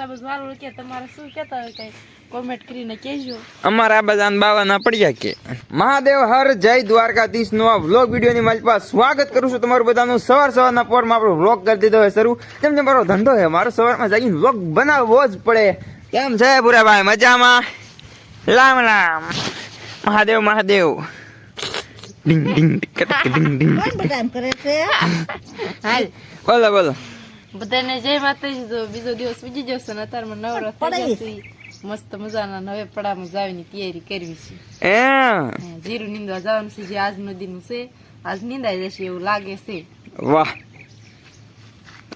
તબ વાળું કે તમારે શું કહેતા હોય કઈ કોમેન્ટ કરીને કહેજો. અમારા બધા બાવાના પડ્યા કે મહાદેવ હર જય દ્વારકાધીશ નો વ્લોગ વીડિયો ની મારી પાસે સ્વાગત કરું છું તમારું બધાનું. સવાર સવારના પોરમાં આપણો વ્લોગ કરી દીધો હોય શરૂ. જેમ જેમ મારો ધંધો છે મારો સવારમાં જાગીને વ્લોગ બનાવવો જ પડે. કેમ છે ભૂરાભાઈ? મજામાં? રામ રામ મહાદેવ મહાદેવ. ડિંગ ડિંગ ટિકટ ડિંગ ડિંગ કોણ બધા એમ કરે છે? હાલ બોલો બોલો. બધાને જય માતાજી. જો બીજો દિવસ બીજી જશે ને અત્યારમાં નવરો થઈ જશે મસ્ત મજાના. નવે પડામાં જવાની તૈયારી કરવી છે. જીરું નીંદવા જવાનું છે જે આજનો દિન છે. આજ નીંદાઈ જશે એવું લાગે છે. વાહ.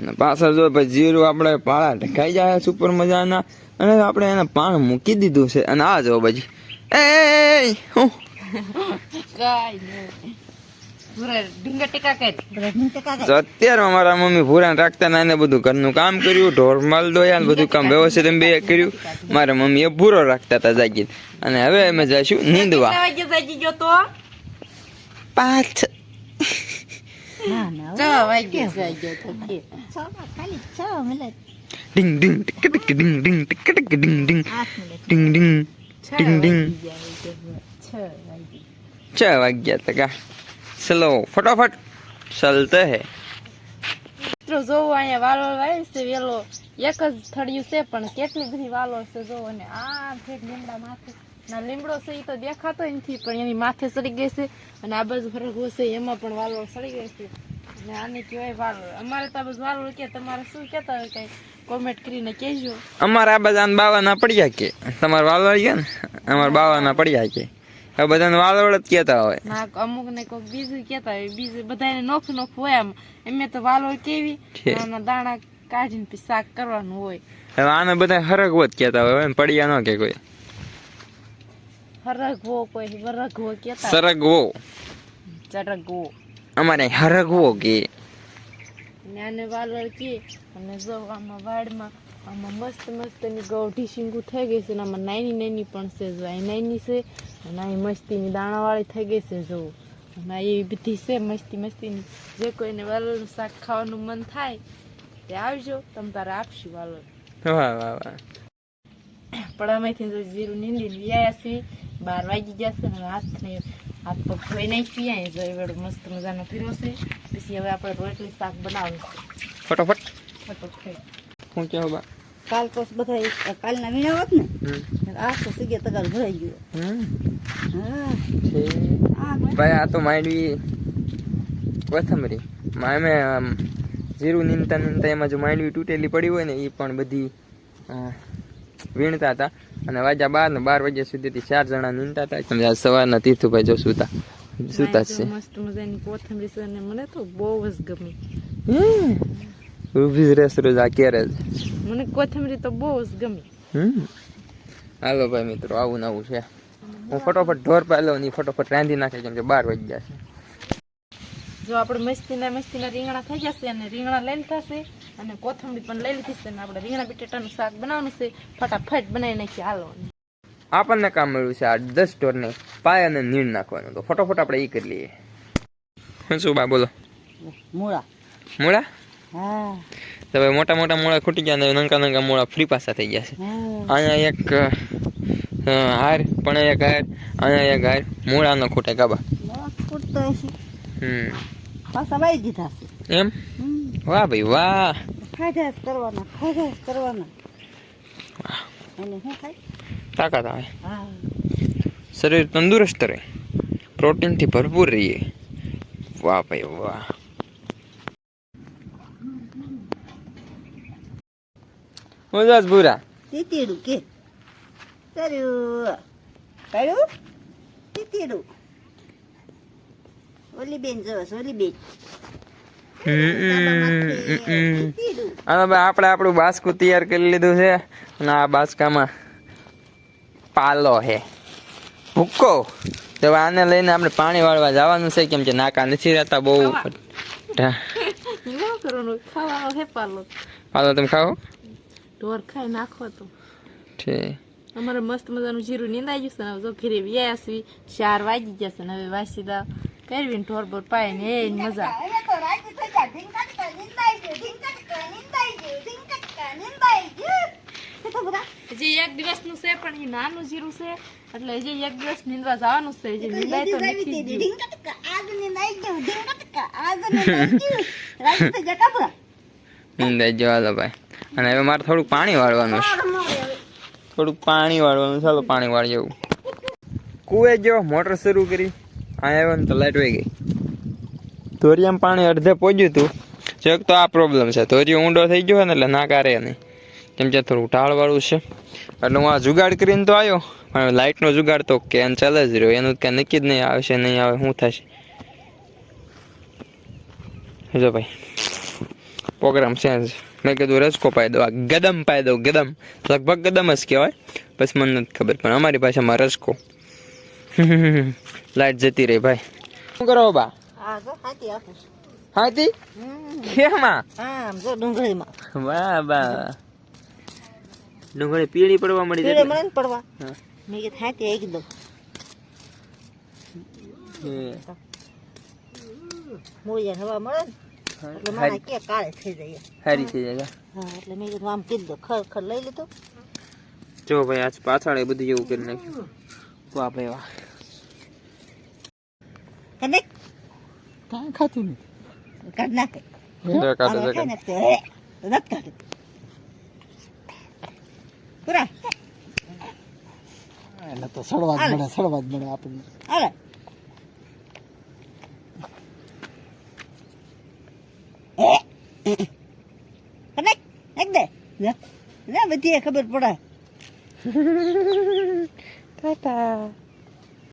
અને પાછળ જો પછી જીરું આપણે પાળા ઢકાઈ જાય સુપર મજાના. અને આપણે એને પાણ મૂકી દીધું છે. અને આ જો પછી એ હું. કાઈ નહીં. અત્યારે મારા મમ્મી ભૂરાને રાખતા ને એને બધું ઘરનું કામ કર્યું ઢોર માલ દોયા ને બધું કામ વ્યવસ્થિત બે કર્યું. મારા મમ્મીએ ભૂરો રાખતા હતા જાગીને. અને હવે અમે જઈશું નીંદવા કેટલા વાગે જાગી ગયો તો? પાંચ. ના ના છ વાગે જાગી ગયો તો કે. છ માં ખાલી છ minute. Ding ding tick tick ding ding tick tick ding ding ding ding. Ding ding છ વાગે છ વાગ્યા તકા ચલો ફટાફટ. ચલતે હે. મિત્રો જોવો અહીંયા વાલોળ વાય છે વેલો. એક જ થળિયું છે પણ કેટલી બધી વાલોળ છે જોવો અને આ છે લીમડા માથે ના લીમડો છે એ તો દેખાતો નથી પણ એની માથે સડી ગઈ છે અને આ બાજુ ફરક છે એમાં પણ વાલોળ સડી ગઈ છે. અને આને કહેવાય વાલોળ અમારે તો બધું વાલોળ કે તમારે શું કહેતા હોય કઈ? કોમેન્ટ કરીને કહેજો. અમારા આ બધા બાવાના પડ્યા કે? તમારા વાલવાડ ગયા ને? અમારા બાવાના પડ્યા કે? હવે બધાને વાલવડ જ કહેતા હોય. ના અમુક ને કોઈક બીજું કહેતા હોય બીજું બધાને નોખ નોખ હોય એમ. એમને તો વાલોળ કેવી. આના દાણા કાઢીને પછી શાક કરવાનું હોય. હવે આને બધા હરગવો જ કહેતા હોય એમ પડ્યા ન કે કોઈ. હરગવો કોઈ વરગવો કહેતા સરગવો. ચરગવો. અમારે હરગવો કે. નાને વાલર કે અને જોવામાં વાડમાં આમાં મસ્ત મસ્તની ગૌઢી શીંગું થઈ ગઈ છે અને આમાં નાની નાની પણ છે જો. અહીં નાની છે અને અહીં મસ્તીની દાણાવાળી થઈ ગઈ છે જો. અને એ એવી બધી છે મસ્તી મસ્તીની. જે કોઈને વાલોનું શાક ખાવાનું મન થાય તે આવજો તમે તારે આપશું વાલર વાહ વાહ વાહ. પડામાંથી જો જીરું નીંદી વ્યાયા છીએ. બાર વાગી ગયા છે અને હાથને હાથ પગ ધોઈ નાખી અહીંયા જો એવડો મસ્ત મજાનો ફીરો છે. પછી હવે આપણે રોટલી શાક બનાવવું છે ફટોફટ ફટોફટ હું બા? કાલ તો બધા કાલના વીણા હોત ને આ તો સીગે તગાર ભરાઈ ગયો. ભાઈ આ તો માંડવી કોથમરી. માં અમે જીરું નીંદતા નીંદતા એમાં જો માંડવી તૂટેલી પડી હોય ને એ પણ બધી વીણતા હતા. અને વાજા બાર ને બાર વાગ્યા સુધીથી ચાર જણા નીંદતા હતા. સમજા સવારના તીર્થુભાઈ જો સુતા. સુતા છે. મસ્ત મજાની કોથમરી છે અને મને તો બહુ જ ગમી. હમ. ઊભી જ રહેશે રોજ આ ક્યારે જ. મને કોથમરી તો બહુ જ ગમી. હમ. હાલો ભાઈ મિત્રો આવું નવું છે. હું ફટોફટ ઢોર પાલો ની ફટોફટ રાંધી નાખે કેમ કે બાર વાગી જશે જો આપણે મસ્તીના મસ્તીના રીંગણા થઈ જશે અને રીંગણા લઈ લીધા છે અને કોથમરી પણ લઈ લીધી છે અને આપણે રીંગણા બટેટાનું શાક બનાવવાનું છે. ફટાફટ બનાવી નાખીએ હાલો. આપણને કામ મળ્યું છે આ દસ ઢોરને પાય અને નીણ નાખવાનું. તો ફટોફટ આપણે એ કરી લઈએ. શું બા બોલો? મૂળા. મૂળા? હા. તો ભાઈ મોટા મોટા મૂળા ખૂટી ગયા અને નંકા નંકા મૂળા ફ્રી પાસા થઈ ગયા છે. અહીંયા એક હાર પણ એક હાર અહીંયા એક હાર મૂળાનો ખૂટે કાબા. હમ. પાછા વાઈ દીધા છે. એમ? વાહ ભાઈ વાહ. ખાધા કરવાના ખાધા કરવાના. અને શું ખાય તાકાત આવે. હા. શરીર તંદુરસ્ત રહે. પ્રોટીનથી ભરપૂર રહીએ. વાહ ભાઈ વાહ. મજાજ ભૂરા તીતીડું કે. કર્યું કર્યું તીતીડું. ઓલી બેન જોસ ઓલી બેન અને ભાઈ આપણે આપણું બાસકું તૈયાર કરી લીધું છે અને આ બાસકામાં પાલો છે. ભૂક્કો તો આને લઈને આપણે પાણી વાળવા જવાનું છે કેમ કે નાકા નથી રહેતા બહુ. પાલો તમે ખાઓ? ઢોર ખાઈ નાખો તો. છે અમારે મસ્ત મજાનું જીરું નીંદાઈ જશે ને જો ઘરે વ્યાસવી ચાર વાગી જશે ને હવે વાસીદા કરવીને ઢોર બોર પાય ને એ મજા. ગયું ગયું ગયું. હજી એક દિવસનું છે પણ એ નાનું જીરું છે એટલે હજી એક દિવસ નીંદવા જવાનું છે હજી નીંદાય તો નથી ગયું. નીંદાઈ જવા દો ભાઈ. અને હવે મારે થોડુંક પાણી વાળવાનું છે. થોડુંક પાણી વાળવાનું ચાલો પાણી વાળી જવું કુએ જો મોટર શરૂ કરી. આ આવ્યો ને તો લાઈટ વહી ગઈ. ધોરિયામાં પાણી અડધે પહોંચ્યું હતું. જો તો આ પ્રોબ્લેમ છે. ધોરિયો ઊંડો થઈ ગયો ને એટલે ના કારે નહીં. કેમ કે થોડું ઢાળવાળું છે. એટલે હું આ જુગાડ કરીને તો આવ્યો પણ લાઇટનો જુગાડ તો કેન ચાલે જ રહ્યો. એનું કાંઈ નક્કી જ નહીં આવશે નહીં આવે શું થશે? જો ભાઈ પ્રોગ્રામ છે જ. મેં કીધું રસકો પાઈ દો આ ગદમ પાઈ દો ગદમ. લગભગ ગદમ જ કહેવાય. બસ મને નથી ખબર પણ અમારી ભાષામાં રસકો લાઈટ જતી રહી ભાઈ. શું કરો બા? હાથી. કેમાં? વાહ બા. ડુંગળી પીળી પડવા મળી જાય મળે પડવા. મેં કીધું હાથી એક દો મૂળિયા હવા મળે ને? એટલે મારા કે કાળે થઈ જાય સારી થઈ જાય હા એટલે મેં કીધું આમ કીધું ખર ખર લઈ લીધું. જો ભાઈ આજ પાછળ એ બધું એવું કરી નાખ્યું. વાહ ભાઈ વાહ. કને કાંઈ ખાતું નથી કાઢ નાખે. પૂરા. એટલે તો સડવા જ મળે સડવા જ મળે આપણને હાલે કનેક એક દે લે લે બધી ખબર પડે ટાટા